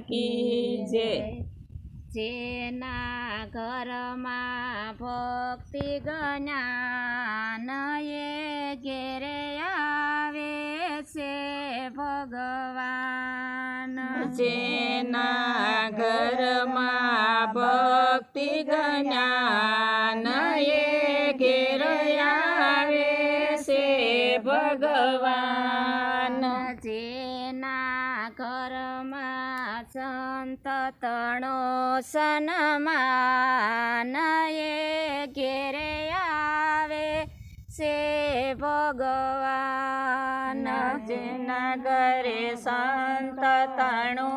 કી જેના ઘરમાં ભક્તિ જ્ઞાન એ ઘેરે આવે છે ભગવાન. જેના ઘરમાં ભક્તિ જ્ઞાન એ ઘેર આવે છે ભગવાન. તણો સનમાન એ ઘેરે આવે છે ભગવાન. જેના ઘરે સંત તણો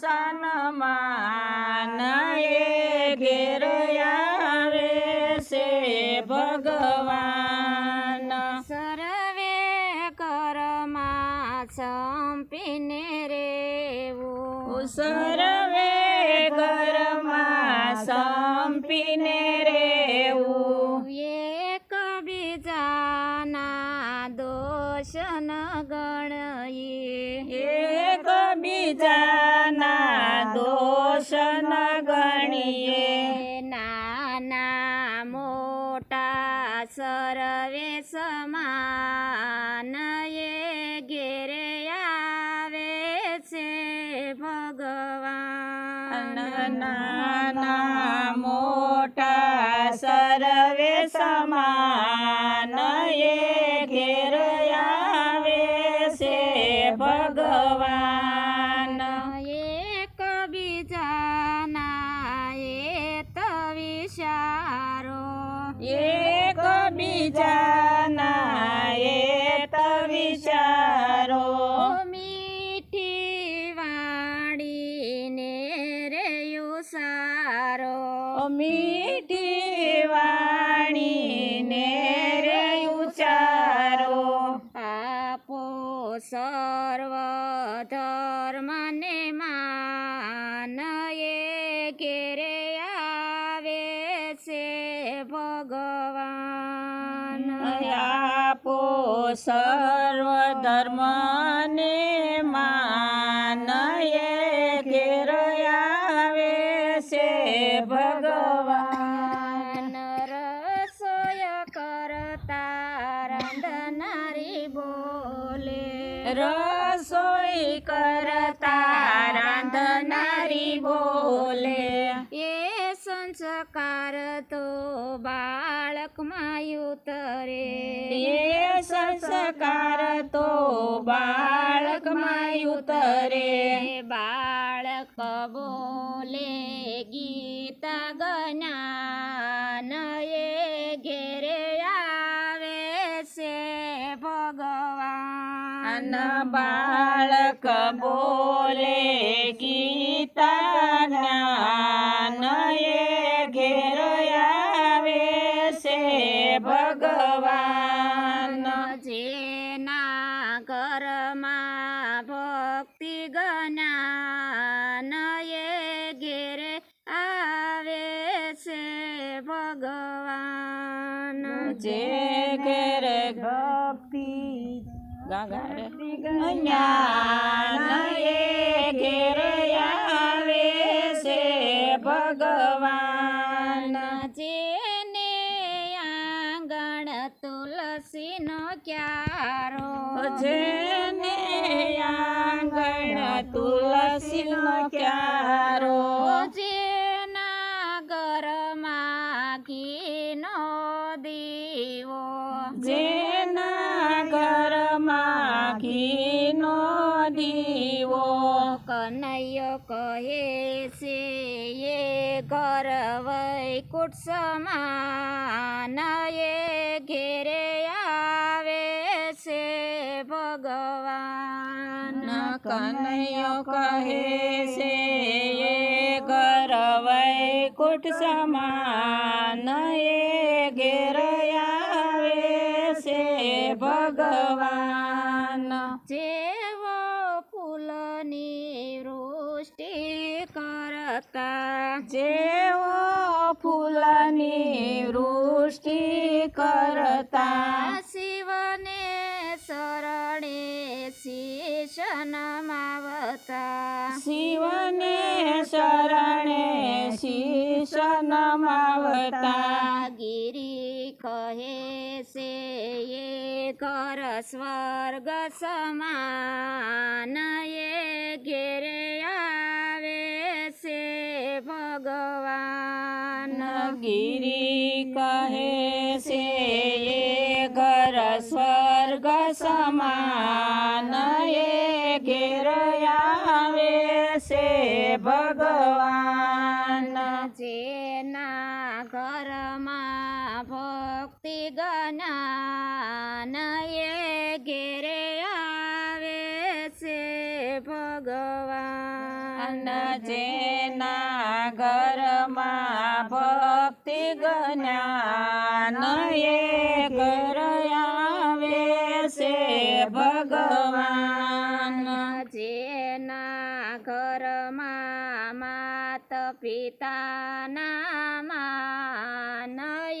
સનમાન એ ઘેર આવે છે ભગવાન. સર્વે કરમાં સંપીને રેવું. સર્વે સંપીને રેવું. એક બીજાના દોષ ન ગણઈએ એક બીજાના દોષ ન ગણીએ. નાના મોટા સરવે સમાન એ ઘેરે આવે છે ભગવાન. નાના સમાન એ ઘેર આવે છે ભગવાન. એક બીજાના એ તવિશારો એક બીજાના એ તવિશારો મીઠી વાડીને રે સારો. મીઠી આપો સર્વ ધર્મને માન એ ઘેર આવે છે ભગવાન રસોય કરતા રાંધનારી બોલે રસોઈ કરતા રાંધનારી બોલે એ સંસ્કાર તો બાળકમાં ઉતરે એ સંસ્કાર તો બાળકમાં ઉતરે બાળક બોલે ગીત ગના એ ઘેરે આવે છે ભગવાન. બાળક બોલે ઘરમાં ભક્તિ એ ઘેરે આવે છે ભગવાન. જે ઘેરે ભક્તિ ગાગાડે જ્ઞાન એ આવે છે ભગવાન. તુલસીનો ક્યારો? જેને આંગણ તુલસીનો ક્યારો? જેના ઘરમાં ઘીનો દીવો? જેના ઘરમાં ઘીનો દીવો? કનૈયો કહે છે એ ઘર વૈકુટ સમાન એ ઘેરે ભગવાન. કનૈયો કહે છે એ ઘર વૈકુટ સમાન એ ઘેર આવે છે ભગવાન. જેવો ફૂલની વૃષ્ટિ કરતા. જેવો ફૂલની વૃષ્ટિ કરતા. શિવને શરણે શીશ નમાવતા. શિવને શરણે શીશ નમાવતા. ગિરી કહે છે એ ઘર સ્વર્ગ સમાન એ ઘેરે આવે છે ભગવાન. ગિરી કહે છે એ ઘર સ્વર્ગ સમાન એ ઘેર આવે છે ભગવાન. જેના ઘરમાં ભક્તિ જ્ઞાન એ ઘેરે આવે છે ભગવાન. જેના ઘરમાં ભક્તિ જ્ઞાન એ ઘર ભગવાન. જેના ઘરમાં માત પિતાના માન એ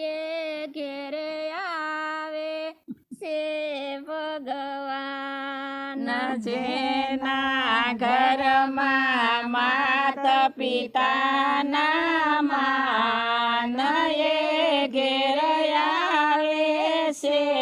ઘેરે આવે છે ભગવાન. જેના ઘરમાં માત પિતાના માન એ ઘેરે આવે છે